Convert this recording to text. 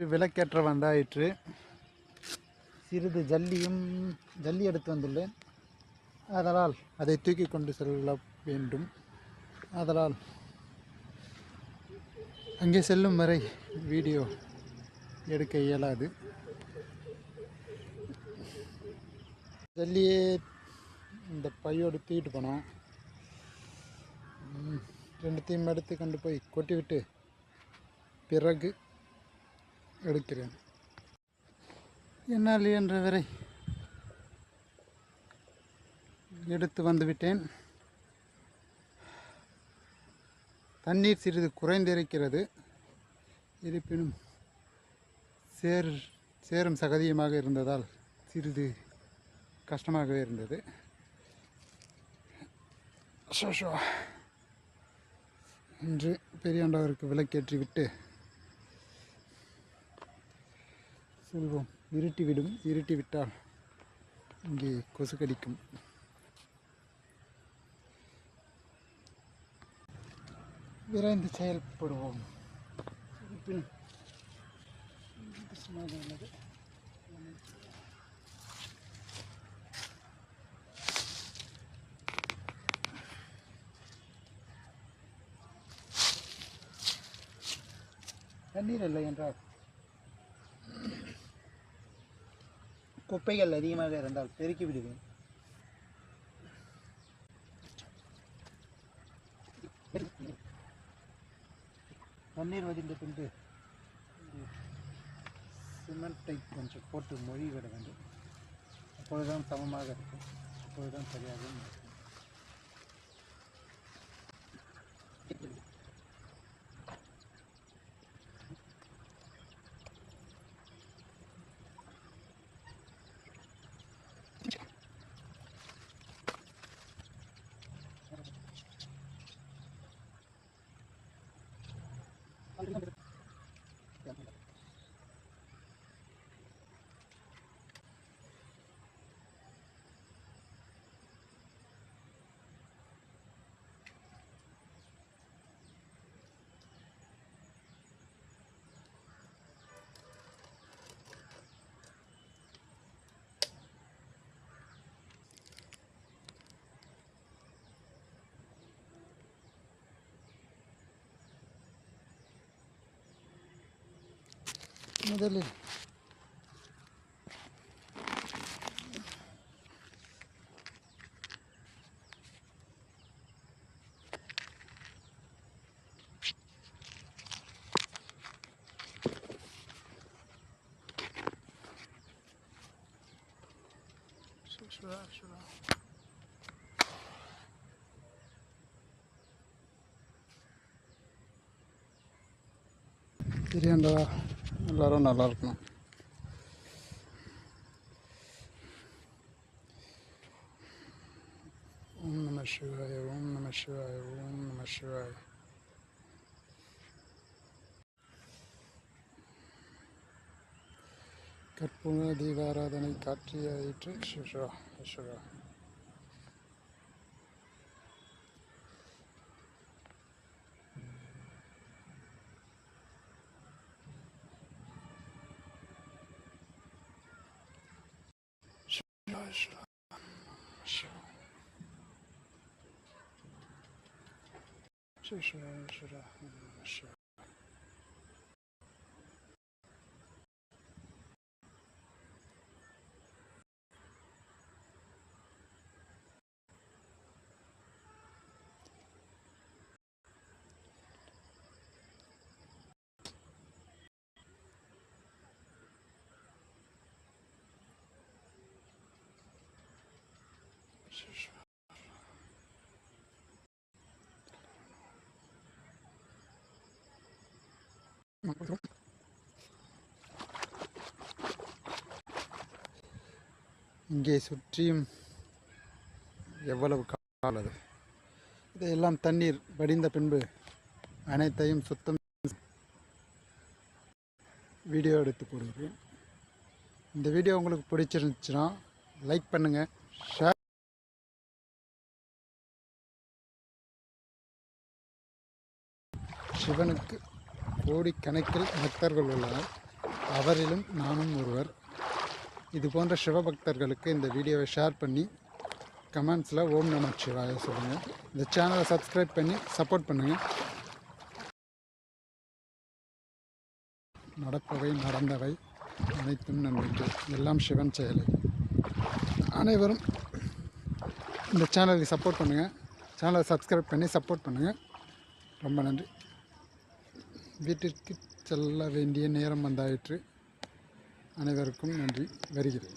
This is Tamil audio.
விளக்கேற்ற வந்தாயிற்று. சிறிது ஜல்லியும் ஜல்லி எடுத்து வந்துள்ளேன். அதனால் அதை தூக்கி கொண்டு செல்ல வேண்டும். அதனால் அங்கே செல்லும் வரை வீடியோ எடுக்க இயலாது. ஜல்லியே இந்த பையோடு தூக்கிட்டு போனோம் ரெண்டுத்தையும் எடுத்து கொண்டு போய் கொட்டிவிட்டு பிறகு எடுக்கிறேன். என்னால் என்ற வரை எடுத்து வந்துவிட்டேன். தண்ணீர் சிறிது குறைந்திருக்கிறது. இருப்பினும் சேர் சேரும் சகதியுமாக இருந்ததால் சிறிது கஷ்டமாகவே இருந்தது. ஷோ, இன்று பெரியாண்டவருக்கு விளக்கேற்றி செல்வோம். இருட்டிவிடும் இருட்டி விட்டால் இங்கே கொசு கடிக்கும் விரைந்து செயல்படுவோம். உள்ளது தண்ணீர் இல்லை என்றால் குப்பைகள் அதிகமாக இருந்தால் பெருக்கி விடுவேன். தண்ணீர் வதிந்த பின்பு சிமெண்ட்டை கொஞ்சம் போட்டு மொழி விட வேண்டும். அப்பொழுதுதான் சமமாக இருக்கும். அப்பொழுதுதான் சரியாகவும் இருக்கும். modelleri. Şuraya, şuraya. சரியாண்டா எல்லோரும் நல்லா இருக்கணும். ஓம் நம சிவாய ஓம் நம சிவாய ஓம் நம சிவாய. கற்பூர தீபாராதனை காற்றியாயிற்று சிவா சிவா Bismillahirrahmanirrahim. இங்கே சுற்றியும் எவ்வளவு காலது இதையெல்லாம் தண்ணீர் வடிந்த பின்பு அனைத்தையும் சுத்தம் வீடியோ எடுத்து போடுகிறேன் இந்த வீடியோ உங்களுக்கு பிடிச்சிருந்துச்சுன்னா லைக் பண்ணுங்கள் ஷேர் சிவனுக்கு கோடிக்கணக்கில் பக்தர்கள் உள்ளனர். அவரிலும் நானும் ஒருவர். இது போன்ற சிவபக்தர்களுக்கு இந்த வீடியோவை ஷேர் பண்ணி கமெண்ட்ஸில் ஓம் நம சிவாய சொல்லுங்கள் இந்த சேனலை சப்ஸ்கிரைப் பண்ணி சப்போர்ட் பண்ணுங்கள் நடப்பவை நடந்தவை அனைத்தும் நம்பிக்கை. எல்லாம் சிவன் செயலை. அனைவரும் இந்த சேனலுக்கு சப்போர்ட் பண்ணுங்கள் சேனலை சப்ஸ்கிரைப் பண்ணி சப்போர்ட் பண்ணுங்கள் ரொம்ப நன்றி. வீட்டிற்கு செல்ல வேண்டிய நேரம் வந்தாயிற்று. அனைவருக்கும் நன்றி. வருகிறேன்.